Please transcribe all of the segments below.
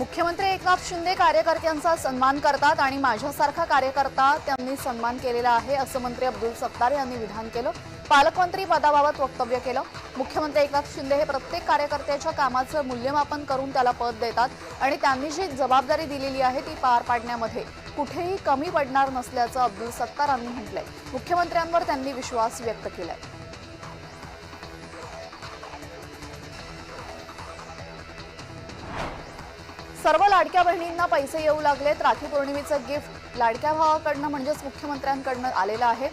मुख्यमंत्री एकनाथ शिंदे कार्यकर्त्यांचा सन्मान करतात आणि माझ्यासारखा कार्यकर्ता त्यांनी सन्मान केलेला आहे असं मंत्री अब्दुल सत्तार यांनी विधान केलं. पालकमंत्री पदाबाबत वक्तव्य केलं. मुख्यमंत्री एकनाथ शिंदे हे प्रत्येक कार्यकर्त्याच्या कामाचं मूल्यमापन करून त्याला पद देतात आणि त्यांनी जी जबाबदारी दिलेली आहे ती पार पाडण्यामध्ये कुठेही कमी पडणार नसल्याचं अब्दुल सत्तारांनी म्हटलंय. मुख्यमंत्र्यांवर त्यांनी विश्वास व्यक्त केलाय. सर्व लाडक्या बहिणींना पैसे येऊ लागलेत. राखी पौर्णिमेचं गिफ्ट लाडक्या भावाकडनं म्हणजेच मुख्यमंत्र्यांकडनं आलेलं आहे.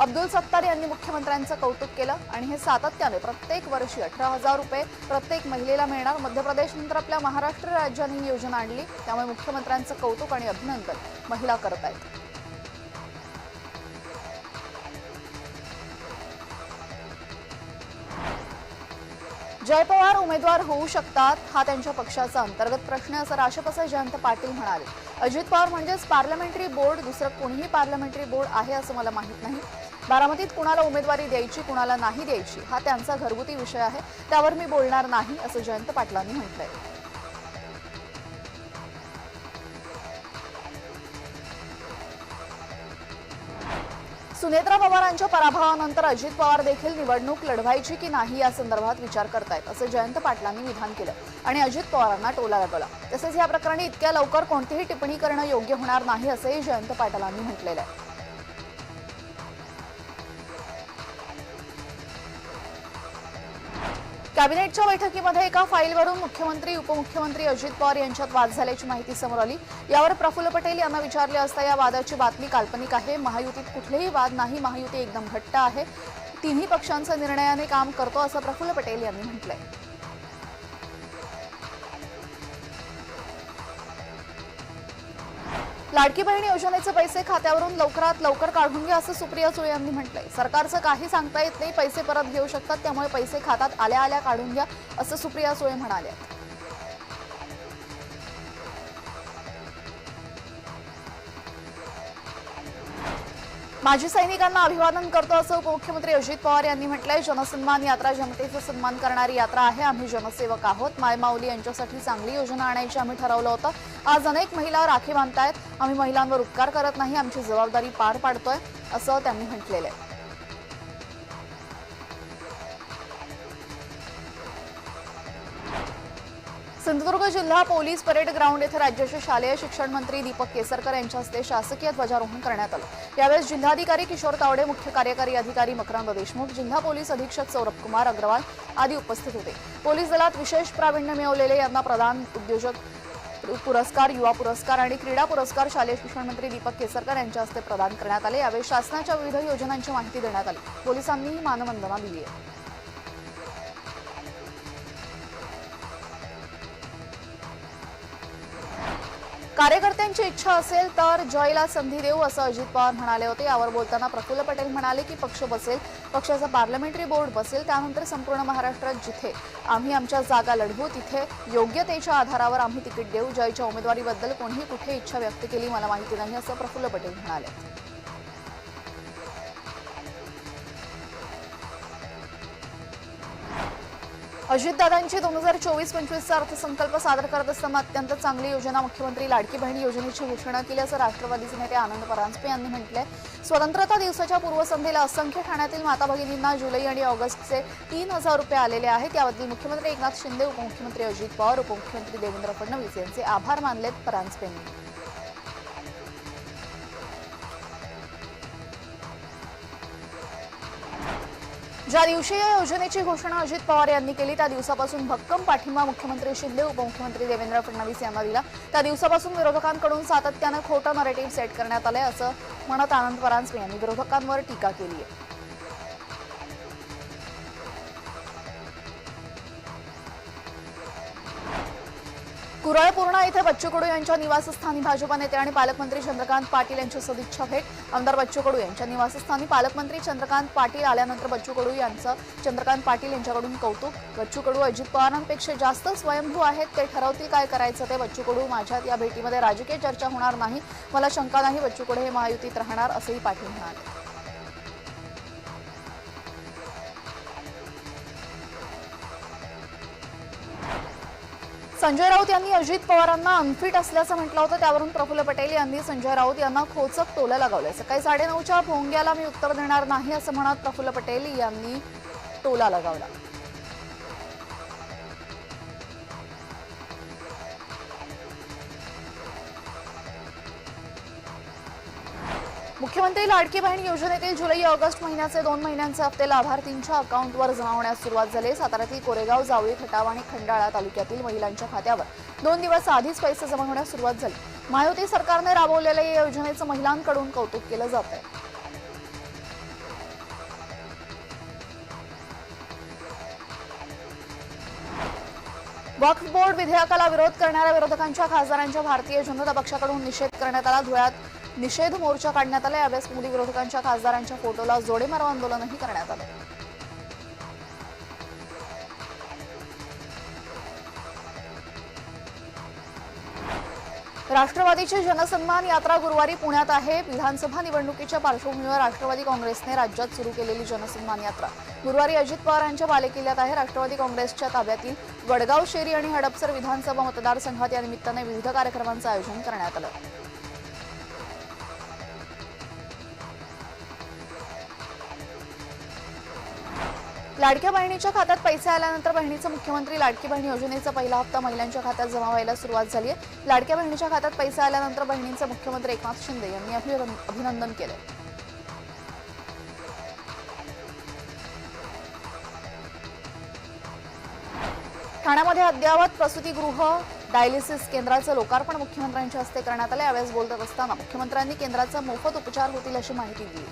अब्दुल सत्तार यांनी मुख्यमंत्र्यांचं कौतुक केलं आणि हे सातत्याने प्रत्येक वर्षी अठरा हजार रुपये प्रत्येक महिलेला मिळणार. मध्य प्रदेशनंतर आपल्या महाराष्ट्र राज्याने ही योजना आणली. त्यामुळे मुख्यमंत्र्यांचं कौतुक आणि अभिनंदन महिला करत आहेत जय पवार उमेदवार होऊ शकतात हा त्यांच्या पक्षाचा अंतर्गत प्रश्न असं राष्ट्रपती जयंत पाटील म्हणाले. अजित पवार म्हणजेच पार्लमेंटरी बोर्ड दुसरं कोणीही पार्लमेंटरी बोर्ड आहे असं मला माहीत नाही. बारामतीत कुणाला उमेदवारी द्यायची कुणाला नाही द्यायची हा त्यांचा घरगुती विषय आहे त्यावर मी बोलणार नाही असं जयंत पाटलांनी म्हटलंय. सुनेत्रा पवारांच्या पराभवानंतर अजित पवार देखील निवडणूक लढवायची की नाही या संदर्भात विचार करतायत असं जयंत पाटलांनी विधान केलं. आणि अजित पवारांना टोला लागला तसेच या प्रकरणी इतक्या लवकर कोणतीही टिप्पणी करणं योग्य होणार नाही असंही जयंत पाटलांनी म्हटलेलं आहे. कॅबिनेटच्या बैठकीमध्ये एका फाईलवरून मुख्यमंत्री उपमुख्यमंत्री अजित पवार यांच्यात वाद झाल्याची माहिती समोर आली. यावर प्रफुल्ल पटेल यांना विचारले असता या वादाची बातमी काल्पनिक आहे. महायुतीत कुठलेही वाद नाही. महायुती एकदम घट्ट आहे. तिन्ही पक्षांच्या निर्णयाने काम करतो असं प्रफुल्ल पटेल यांनी म्हटलंय. लाडकी बहिणी योजनेचे पैसे खात्यावरून लवकरात लवकर काढून घ्या असं सुप्रिया सुळे यांनी म्हटलंय. सरकारचं काही सांगता येत नाही पैसे परत घेऊ शकतात त्यामुळे पैसे खात्यात आल्या आल्या काढून घ्या असं सुप्रिया सुळे म्हणाल्या माजी सैनिकांना अभिवादन करतो असं उपमुख्यमंत्री अजित पवार यांनी म्हटलंय. जनसन्मान यात्रा जनतेचा सन्मान करणारी यात्रा आहे. आम्ही जनसेवक आहोत. मायमाऊली यांच्यासाठी चांगली योजना आणायची आम्ही ठरवलं होतं. आज अनेक महिला राखी बांधतायत. आम्ही महिलांवर उपकार करत नाही. आमची जबाबदारी पार पाडतोय असं त्यांनी म्हटलेलं आहे. सिंधुदुर्ग जिल्हा पोलीस परेड ग्राउंड येथे राज्याचे शालेय शिक्षण मंत्री दीपक केसरकर यांच्या हस्ते शासकीय ध्वजारोहण करण्यात आलं. यावेळेस जिल्हाधिकारी किशोर तावडे मुख्य कार्यकारी अधिकारी मकरांद देशमुख जिल्हा पोलीस अधीक्षक सौरभ कुमार अग्रवाल आदी उपस्थित होते. पोलीस दलात विशेष प्रावीण्य मिळवलेले यांना प्रधान उद्योजक पुरस्कार युवा पुरस्कार आणि क्रीडा पुरस्कार शालेय शिक्षण मंत्री दीपक केसरकर यांच्या हस्ते प्रदान करण्यात आले. यावेळी शासनाच्या विविध योजनांची माहिती देण्यात आली. पोलिसांनीही मानवंदना दिली आहे. कार्यकर्त्यांची इच्छा असेल तर जयला संधी देऊ असं अजित पवार म्हणाले होते. यावर बोलताना प्रफुल्ल पटेल म्हणाले की पक्ष बसेल. पक्षाचा पार्लमेंटरी बोर्ड बसेल. त्यानंतर संपूर्ण महाराष्ट्रात जिथे आम्ही आमच्या जागा लढवू तिथे योग्यतेच्या आधारावर आम्ही तिकीट देऊ. जयच्या उमेदवारीबद्दल कोणीही कुठे इच्छा व्यक्त केली मला माहिती नाही असं प्रफुल्ल पटेल म्हणाले. अजितदादांची दोन हजार चोवीस पंचवीसचा अर्थसंकल्प सादर करत असताना अत्यंत चांगली योजना मुख्यमंत्री लाडकी बहीण योजनेची घोषणा केली असं राष्ट्रवादीचे नेते आनंद परांजपे यांनी म्हटलंय. स्वतंत्रता दिवसाच्या पूर्वसंध्येला असंख्य ठाण्यातील माता भगिनींना जुलै आणि ऑगस्टचे तीन हजार रुपये आलेले आहेत. याबद्दल मुख्यमंत्री एकनाथ शिंदे उपमुख्यमंत्री अजित पवार उपमुख्यमंत्री देवेंद्र फडणवीस यांचे आभार मानलेत परांजपेंनी. ज्या दिवशी या योजनेची घोषणा अजित पवार यांनी केली त्या दिवसापासून भक्कम पाठिंबा मुख्यमंत्री शिंदे उपमुख्यमंत्री देवेंद्र फडणवीस यांना दिला. त्या दिवसापासून विरोधकांकडून सातत्यानं खोटं नरेटिव्ह सेट करण्यात आलंय असं म्हणत आनंद परांजपे यांनी विरोधकांवर टीका केली आहे कुरळ पूर्णा इथे बच्चू कडू यांच्या निवासस्थानी भाजपा नेते आणि पालकमंत्री चंद्रकांत पाटील यांची सदिच्छा भेट. आमदार बच्चू कडू यांच्या निवासस्थानी पालकमंत्री चंद्रकांत पाटील आल्यानंतर बच्चू कडू यांचं चंद्रकांत पाटील यांच्याकडून कौतुक. बच्चू कडू अजित पवारांपेक्षा जास्त स्वयंभू आहेत ते ठरवतील काय करायचं ते बच्चू कडू माझ्यात या भेटीमध्ये. राजकीय चर्चा होणार नाही. मला शंका नाही बच्चू कडू हे महायुतीत राहणार असंही पाटील म्हणाले. संजय राऊत यांनी अजित पवारांना अनफिट असल्याचं म्हटलं होतं. त्यावरून प्रफुल्ल पटेल यांनी संजय राऊत यांना खोचक टोलं लगावलंय. सकाळी साडेनऊच्या भोंग्याला मी उत्तर देणार नाही असं म्हणत प्रफुल्ल पटेल यांनी टोला लगावला. मुख्यमंत्री लाडकी बहीण योजनेतील जुलै ऑगस्ट महिन्याचे दोन महिन्यांचे हप्ते लाभार्थींच्या अकाउंटवर जमा होण्यास सुरुवात झाली. साताऱ्यातील कोरेगाव जावळी खटाव आणि खंडाळा तालुक्यातील महिलांच्या खात्यावर दोन दिवस आधीच पैसे जमा होण्यास सुरुवात झाली. महायुती सरकारने राबवलेल्या या योजनेचं महिलांकडून कौतुक केलं जात आहे वक्फ बोर्ड विधेयकाला विरोध करणाऱ्या विरोधकांच्या खासदारांच्या भारतीय जनता पक्षाकडून निषेध करण्यात आला. धुळ्यात निषेध मोर्चा काढण्यात आला यावेळेस मुली विरोधकांच्या खासदारांच्या फोटोला जोडेमारो आंदोलनही करण्यात आलं राष्ट्रवादीची जनसन्मान यात्रा गुरुवारी पुण्यात आहे. विधानसभा निवडणुकीच्या पार्श्वभूमीवर राष्ट्रवादी काँग्रेसने राज्यात सुरू केलेली जनसन्मान यात्रा. गुरुवारी अजित पवार यांच्या बालेकिल्ल्यात आहे. राष्ट्रवादी काँग्रेसच्या ताब्यातील वडगाव शेरी आणि हडपसर विधानसभा मतदारसंघात या निमित्ताने विविध कार्यक्रमांचं आयोजन करण्यात आलं. लाडक्या बहिणीच्या खात्यात पैसे आल्यानंतर बहिणीचं मुख्यमंत्री लाडकी बहीण योजनेचा पहिला हप्ता महिलांच्या खात्यात जमा व्हायला सुरुवात झाली आहे. लाडक्या बहिणीच्या खात्यात पैसे आल्यानंतर बहिणींचं मुख्यमंत्री एकनाथ शिंदे यांनी अभिनंदन केलं. ठाण्यामध्ये अद्ययावत प्रसूतीगृह डायलिसिस केंद्राचं लोकार्पण मुख्यमंत्र्यांच्या हस्ते करण्यात आलं यावेळेस बोलत असताना मुख्यमंत्र्यांनी केंद्राचा मोफत उपचार होतील अशी माहिती दिली.